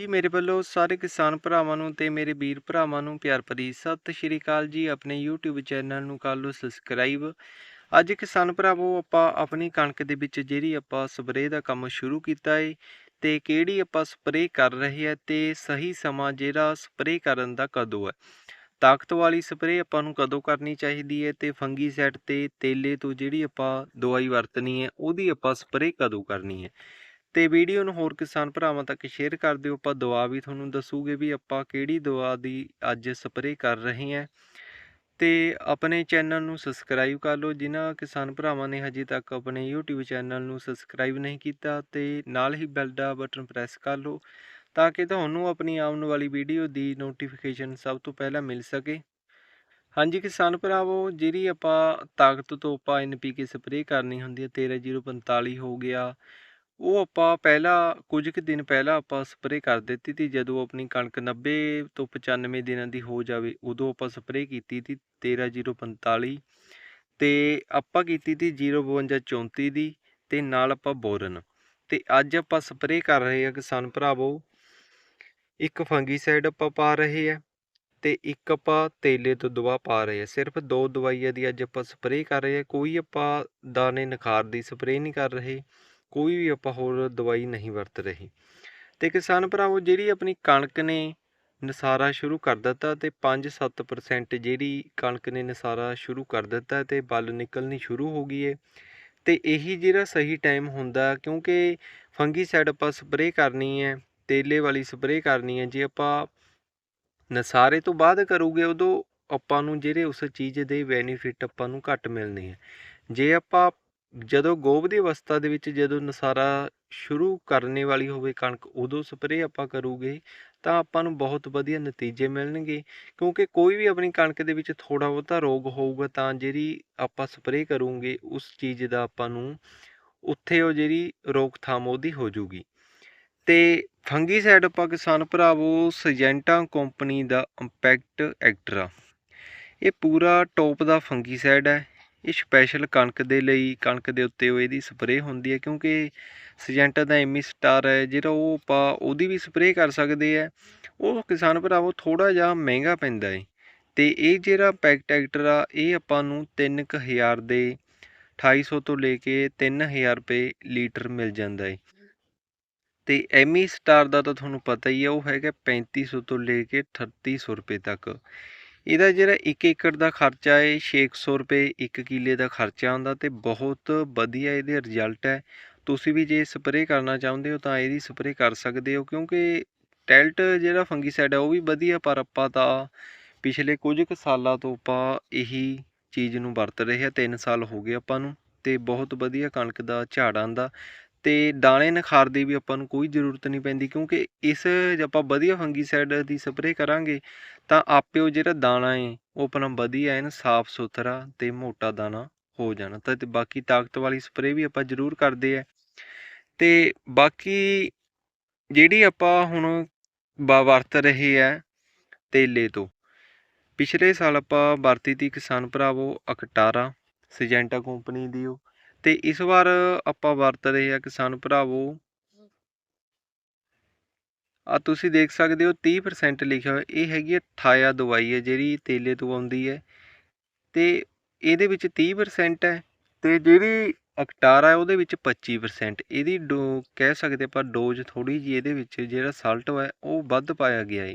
ਜੀ, ਮੇਰੇ ਵੱਲੋਂ ਸਾਰੇ ਕਿਸਾਨ ਭਰਾਵਾਂ ਨੂੰ ਤੇ ਮੇਰੇ ਵੀਰ ਭਰਾਵਾਂ ਨੂੰ ਪਿਆਰ ਭਰੀ ਸਤਿ ਸ਼੍ਰੀ ਅਕਾਲ ਜੀ। ਆਪਣੇ YouTube ਚੈਨਲ ਨੂੰ ਕਰ ਲਓ ਸਬਸਕ੍ਰਾਈਬ ਅੱਜ ਕਿਸਾਨ ਭਰਾਵੋ, ਆਪਾਂ ਆਪਣੀ ਕਣਕ ਦੇ ਵਿੱਚ ਜਿਹੜੀ ਆਪਾਂ ਸਪਰੇਅ ਦਾ ਕੰਮ ਸ਼ੁਰੂ ਕੀਤਾ ਏ ਤੇ ਕਿਹੜੀ ਆਪਾਂ ਸਪਰੇਅ ਕਰ ਰਹੇ ਹੈ ਤੇ ਸਹੀ ਸਮਾਂ ਜਿਹੜਾ ਸਪਰੇਅ ਕਰਨ ਦਾ ਕਦੋਂ ਹੈ ਤਾਕਤ ਵਾਲੀ ਸਪਰੇਅ ਆਪਾਂ ਨੂੰ ਕਦੋਂ ਕਰਨੀ ਚਾਹੀਦੀ ਹੈ ਤੇ ਫੰਗੀਸਾਈਡ ਤੇ ਤੇਲੇ ਤੋਂ ਜਿਹੜੀ ਆਪਾਂ ਦਵਾਈ ਵਰਤਣੀ ਹੈ ਉਹਦੀ ਆਪਾਂ ਸਪਰੇਅ ਕਦੋਂ ਕਰਨੀ ਹੈ ਤੇ ਵੀਡੀਓ ਨੂੰ ਹੋਰ ਕਿਸਾਨ ਭਰਾਵਾਂ ਤੱਕ ਸ਼ੇਅਰ ਕਰ ਦਿਓ। ਆਪਾਂ ਦਵਾ ਵੀ ਤੁਹਾਨੂੰ ਦੱਸੂਗੇ ਵੀ ਆਪਾਂ ਕਿਹੜੀ ਦਵਾ ਦੀ ਅੱਜ ਸਪਰੇਅ ਕਰ ਰਹੇ ਹਾਂ। ਤੇ ਆਪਣੇ ਚੈਨਲ ਨੂੰ ਸਬਸਕ੍ਰਾਈਬ ਕਰ ਲਓ। ਜਿਨ੍ਹਾਂ ਕਿਸਾਨ ਭਰਾਵਾਂ ਨੇ ਹਜੇ ਤੱਕ ਆਪਣੇ YouTube ਚੈਨਲ ਨੂੰ ਸਬਸਕ੍ਰਾਈਬ ਨਹੀਂ ਕੀਤਾ ਤੇ ਨਾਲ ਹੀ ਬੈਲ ਦਾ ਬਟਨ ਪ੍ਰੈਸ ਕਰ ਲਓ ਤਾਂ ਕਿ ਤੁਹਾਨੂੰ ਆਪਣੀ ਆਉਣ ਵਾਲੀ ਵੀਡੀਓ ਦੀ ਨੋਟੀਫਿਕੇਸ਼ਨ ਸਭ ਤੋਂ ਪਹਿਲਾਂ ਮਿਲ ਸਕੇ। ਹਾਂਜੀ ਕਿਸਾਨ ਭਰਾਵੋ, ਜਿਹੜੀ ਆਪਾਂ ਤਾਕਤ ਤੋਂ ਆਪਾਂ NPK ਸਪਰੇਅ ਕਰਨੀ ਹੁੰਦੀ ਹੈ 13045 ਹੋ ਗਿਆ। ਉਹ ਆਪਾਂ ਪਹਿਲਾਂ ਕੁਝ ਕੁ ਦਿਨ ਪਹਿਲਾਂ ਆਪਾਂ ਸਪਰੇਅ ਕਰ ਦਿੱਤੀ ਤੀ, ਜਦੋਂ ਆਪਣੀ ਕਣਕ 90 ਤੋਂ 95 ਦਿਨਾਂ ਦੀ ਹੋ ਜਾਵੇ, ਉਦੋਂ ਆਪਾਂ ਸਪਰੇਅ ਕੀਤੀ ਤੀ 13045 ਤੇ ਆਪਾਂ ਕੀਤੀ ਤੀ 05234 ਦੀ ਤੇ ਨਾਲ ਆਪਾਂ ਬੋਰਨ। ਤੇ ਅੱਜ ਆਪਾਂ ਸਪਰੇਅ ਕਰ ਰਹੇ ਹਾਂ ਕਿਸਾਨ ਭਰਾਵੋ, ਇੱਕ ਫੰਗੀਸਾਈਡ ਆਪਾਂ ਪਾ ਰਹੇ ਆ ਤੇ ਇੱਕ ਆਪਾਂ ਤੇਲੇ ਤੋਂ ਦਵਾ ਪਾ ਰਹੇ ਆ ਸਿਰਫ ਦੋ ਦਵਾਈਆਂ ਦੀ ਅੱਜ ਆਪਾਂ ਸਪਰੇਅ ਕਰ ਰਹੇ ਆ ਕੋਈ ਆਪਾਂ ਦਾਣੇ ਨਖਾਰ ਦੀ ਸਪਰੇਅ ਨਹੀਂ ਕਰ ਰਹੇ। ਕੋਈ ਵੀ ਆਪਾਂ ਹੋਰ ਦਵਾਈ ਨਹੀਂ ਵਰਤ ਰਹੇ। ਤੇ ਕਿਸਾਨ ਭਰਾਵੋ, ਜਿਹੜੀ ਆਪਣੀ ਕਣਕ ਨੇ ਨਸਾਰਾ ਸ਼ੁਰੂ ਕਰ ਦਿੱਤਾ ਤੇ 5-7% ਜਿਹੜੀ ਕਣਕ ਨੇ ਨਸਾਰਾ ਸ਼ੁਰੂ ਕਰ ਦਿੱਤਾ ਤੇ ਬਲ ਨਿਕਲਣੀ ਸ਼ੁਰੂ ਹੋ ਗਈ ਏ। ਤੇ ਇਹੀ ਜਿਹੜਾ ਸਹੀ ਟਾਈਮ ਹੁੰਦਾ ਕਿਉਂਕਿ ਫੰਗੀਸਾਈਡ ਆਪਾਂ ਸਪਰੇਅ ਕਰਨੀ ਹੈ ਤੇਲੇ ਵਾਲੀ ਸਪਰੇਅ ਕਰਨੀ ਹੈ ਜੇ ਆਪਾਂ ਨਸਾਰੇ ਤੋਂ ਬਾਅਦ ਕਰੂਗੇ ਉਦੋਂ ਆਪਾਂ ਨੂੰ ਜਿਹੜੇ ਉਸ ਚੀਜ਼ ਦੇ ਬੈਨੀਫਿਟ ਆਪਾਂ ਨੂੰ ਘੱਟ ਮਿਲਣੇ ਹੈ ਜੇ ਆਪਾਂ ਜਦੋਂ ਗੋਭ ਦੀ ਅਵਸਥਾ ਦੇ ਵਿੱਚ ਜਦੋਂ ਨਸਾਰਾ ਸ਼ੁਰੂ ਕਰਨੇ ਵਾਲੀ ਹੋਵੇ ਕਣਕ, ਉਦੋਂ ਸਪਰੇਅ ਆਪਾਂ ਕਰੂਗੇ ਤਾਂ ਆਪਾਂ ਨੂੰ ਬਹੁਤ ਵਧੀਆ ਨਤੀਜੇ ਮਿਲਣਗੇ। ਕਿਉਂਕਿ ਕੋਈ ਵੀ ਆਪਣੀ ਕਣਕ ਦੇ ਵਿੱਚ ਥੋੜਾ ਬਹੁਤਾ ਰੋਗ ਹੋਊਗਾ ਤਾਂ ਜਿਹੜੀ ਆਪਾਂ ਸਪਰੇਅ ਕਰੂਗੇ, ਉਸ ਚੀਜ਼ ਦਾ ਆਪਾਂ ਨੂੰ ਉੱਥੇ ਉਹ ਜਿਹੜੀ ਰੋਕਥਾਮ ਉਹਦੀ ਹੋ ਜੂਗੀ। ਤੇ ਫੰਗੀਸਾਈਡ ਆਪਾਂ ਕਿਸਾਨ ਭਰਾਵੋ ਸਜੈਂਟਾ ਕੰਪਨੀ ਦਾ ਇੰਪੈਕਟ ਐਕਟਰਾ ਇਹ ਪੂਰਾ ਟੌਪ ਦਾ ਫੰਗੀਸਾਈਡ ਹੈ। ਇਹ ਸਪੈਸ਼ਲ ਕਣਕ ਦੇ ਲਈ, ਕਣਕ ਦੇ ਉੱਤੇ ਉਹ ਇਹਦੀ ਸਪਰੇਅ ਹੁੰਦੀ ਹੈ ਕਿਉਂਕਿ ਸਜੈਂਟਾ ਦਾ ਐਮੀ ਸਟਾਰ ਹੈ, ਜਿਹੜਾ ਉਹ ਆਪਾਂ ਉਹਦੀ ਵੀ ਸਪਰੇਅ ਕਰ ਸਕਦੇ ਆ ਉਹ ਕਿਸਾਨ ਭਰਾਵੋ ਥੋੜਾ ਜਿਹਾ ਮਹਿੰਗਾ ਪੈਂਦਾ ਹੈ। ਤੇ ਇਹ ਜਿਹੜਾ ਪੈਕ ਟਰੈਕਟਰ ਆ, ਇਹ ਆਪਾਂ ਨੂੰ 3000 ਦੇ 2800 ਤੋਂ ਲੈ ਕੇ 3000 ਰੁਪਏ ਲੀਟਰ ਮਿਲ ਜਾਂਦਾ ਹੈ। ਤੇ ਐਮੀ ਸਟਾਰ ਦਾ ਤਾਂ ਤੁਹਾਨੂੰ ਪਤਾ ਹੀ ਹੈ, ਉਹ ਹੈਗਾ 3500 ਤੋਂ ਲੈ ਕੇ 3800 ਰੁਪਏ ਤੱਕ। ਇਹਦਾ ਜਿਹੜਾ 1 ਏਕੜ ਦਾ ਖਰਚਾ ਹੈ 600 ਰੁਪਏ 1 ਕਿੱਲੇ ਦਾ ਖਰਚਾ ਆਉਂਦਾ ਤੇ ਬਹੁਤ ਵਧੀਆ ਇਹਦੇ ਰਿਜ਼ਲਟ ਹੈ। ਤੁਸੀਂ ਵੀ ਜੇ ਸਪਰੇਅ ਕਰਨਾ ਚਾਹੁੰਦੇ ਹੋ ਤਾਂ ਇਹਦੀ ਸਪਰੇਅ ਕਰ ਸਕਦੇ ਹੋ ਕਿਉਂਕਿ ਟੈਲਟ ਜਿਹੜਾ ਫੰਗੀਸਾਈਡ ਹੈ ਉਹ ਵੀ ਵਧੀਆ ਪਰ ਆਪਾਂ ਤਾਂ ਪਿਛਲੇ ਕੁਝ ਕੁ ਸਾਲਾਂ ਤੋਂ ਆਪਾਂ ਇਹੀ ਚੀਜ਼ ਨੂੰ ਵਰਤ ਰਹੇ ਹਾਂ 3 ਸਾਲ ਹੋ ਗਏ ਆਪਾਂ ਨੂੰ ਤੇ ਬਹੁਤ ਵਧੀਆ ਕਣਕ ਦਾ ਝਾੜ ਆਂਦਾ ਤੇ ਦਾਣੇ ਨਖਾਰ ਦੀ ਵੀ ਆਪਾਂ ਨੂੰ ਕੋਈ ਜ਼ਰੂਰਤ ਨਹੀਂ ਪੈਂਦੀ, ਕਿਉਂਕਿ ਇਸ ਜੇ ਆਪਾਂ ਵਧੀਆ ਫੰਗੀਸਾਈਡ ਦੀ ਸਪਰੇਅ ਕਰਾਂਗੇ, ਤਾਂ ਆਪੇ ਉਹ ਜਿਹੜਾ ਦਾਣਾ ਹੈ ਉਹ ਆਪਣਾ ਵਧੀਆ ਐਨ ਸਾਫ਼ ਸੁਥਰਾ ਤੇ ਮੋਟਾ ਦਾਣਾ ਹੋ ਜਾਣਾ। ਤਾਂ ਤੇ ਬਾਕੀ ਤਾਕਤ ਵਾਲੀ ਸਪਰੇਅ ਵੀ ਆਪਾਂ ਜ਼ਰੂਰ ਕਰਦੇ ਆ। ਤੇ ਬਾਕੀ ਜਿਹੜੀ ਆਪਾਂ ਹੁਣ ਬ- ਵਰਤ ਰਹੇ ਆ ਤੇਲੇ ਤੋਂ, ਪਿਛਲੇ ਸਾਲ ਆਪਾਂ ਵਰਤੀ ਤੀ ਕਿਸਾਨ ਭਰਾਵੋ ਅਕਟਾਰਾ ਸਜੈਂਟਾ ਕੰਪਨੀ ਦੀ ਉਹ ਤੇ ਇਸ ਵਾਰ ਆਪਾਂ ਵਰਤ ਰਹੇ ਆ ਕਿਸਾਨ ਭਰਾਵੋ। ਆ ਤੁਸੀਂ ਦੇਖ ਸਕਦੇ ਹੋ 30% ਲਿਖਿਆ ਹੋਇਆ, ਇਹ ਹੈਗੀ ਹੈ ਠਾਇਆ ਦਵਾਈ ਹੈ ਜਿਹੜੀ ਤੇਲੇ ਤੋਂ ਆਉਂਦੀ ਹੈ। ਤੇ ਇਹਦੇ ਵਿੱਚ 30% ਹੈ ਤੇ ਜਿਹੜੀ ਅਕਟਾਰਾ ਉਹਦੇ ਵਿੱਚ 25% ਇਹਦੀ ਡੋ ਕਹਿ ਸਕਦੇ ਆਪਾਂ ਡੋਜ਼ ਥੋੜੀ ਜੀ ਇਹਦੇ ਵਿੱਚ ਜਿਹੜਾ ਸਾਲਟ ਹੈ ਉਹ ਵੱਧ ਪਾਇਆ ਗਿਆ ਹੈ।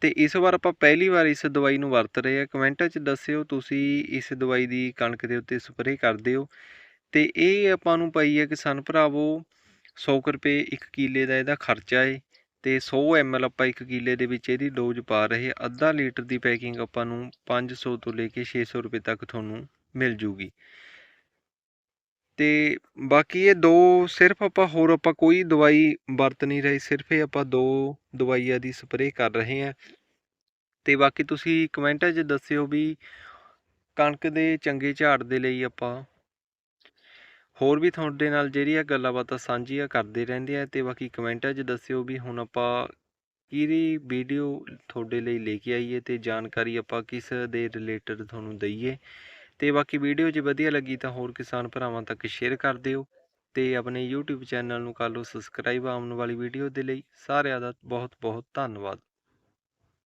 ਤੇ ਇਸ ਵਾਰ ਆਪਾਂ ਪਹਿਲੀ ਵਾਰ ਇਸ ਦਵਾਈ ਨੂੰ ਵਰਤ ਰਹੇ ਆ ਕਮੈਂਟਾਂ 'ਚ ਦੱਸਿਓ ਤੁਸੀਂ ਇਸ ਦਵਾਈ ਦੀ ਕਣਕ ਦੇ ਉੱਤੇ ਸਪਰੇਅ ਕਰਦੇ ਹੋ। ਤੇ ਇਹ ਆਪਾਂ ਨੂੰ ਪਈ ਹੈ ਕਿਸਾਨ ਭਰਾਵੋ 100 ਕੁ ਰੁਪਏ 1 ਕਿੱਲੇ ਦਾ ਇਹਦਾ ਖਰਚਾ ਹੈ ਤੇ 100 ml ਆਪਾਂ 1 ਕਿੱਲੇ ਦੇ ਵਿੱਚ ਇਹਦੀ ਡੋਜ਼ ਪਾ ਰਹੇ ਅੱਧਾ ਲੀਟਰ ਦੀ ਪੈਕਿੰਗ ਆਪਾਂ ਨੂੰ 500 ਤੋਂ ਲੈ ਕੇ 600 ਰੁਪਏ ਤੱਕ ਤੁਹਾਨੂੰ ਮਿਲ ਜੂਗੀ। ਤੇ ਬਾਕੀ ਇਹ ਦੋ ਸਿਰਫ ਆਪਾਂ ਹੋਰ ਆਪਾਂ ਕੋਈ ਦਵਾਈ ਵਰਤ ਨਹੀਂ ਰਹੇ, ਸਿਰਫ ਇਹ ਆਪਾਂ ਦੋ ਦਵਾਈਆਂ ਦੀ ਸਪਰੇਅ ਕਰ ਰਹੇ ਹਾਂ ਤੇ ਬਾਕੀ ਤੁਸੀਂ ਕਮੈਂਟਾਂ 'ਚ ਦੱਸਿਓ ਵੀ ਕਣਕ ਦੇ ਚੰਗੇ ਝਾੜ ਦੇ ਲਈ ਆਪਾਂ ਹੋਰ ਵੀ ਤੁਹਾਡੇ ਨਾਲ ਜਿਹੜੀਆਂ ਗੱਲਾਂ ਬਾਤਾਂ ਸਾਂਝੀਆਂ ਕਰਦੇ ਰਹਿੰਦੇ ਆ ਤੇ ਬਾਕੀ ਕਮੈਂਟਾਂ 'ਚ ਦੱਸਿਓ ਵੀ ਹੁਣ ਆਪਾਂ ਕਿਹੜੀ ਵੀਡੀਓ ਤੁਹਾਡੇ ਲਈ ਲੈ ਕੇ ਆਈਏ ਤੇ ਜਾਣਕਾਰੀ ਆਪਾਂ ਕਿਸ ਦੇ ਰਿਲੇਟਡ ਤੁਹਾਨੂੰ ਦਈਏ। ਤੇ ਬਾਕੀ ਵੀਡੀਓ ਜੇ ਵਧੀਆ ਲੱਗੀ ਤਾਂ ਹੋਰ ਕਿਸਾਨ ਭਰਾਵਾਂ ਤੱਕ ਸ਼ੇਅਰ ਕਰ ਦਿਓ ਤੇ ਆਪਣੇ YouTube ਚੈਨਲ ਨੂੰ ਕਰ ਲਓ ਸਬਸਕ੍ਰਾਈਬ ਆਉਣ ਵਾਲੀ ਵੀਡੀਓ ਦੇ ਲਈ। ਸਾਰਿਆਂ ਦਾ ਬਹੁਤ ਬਹੁਤ ਧੰਨਵਾਦ।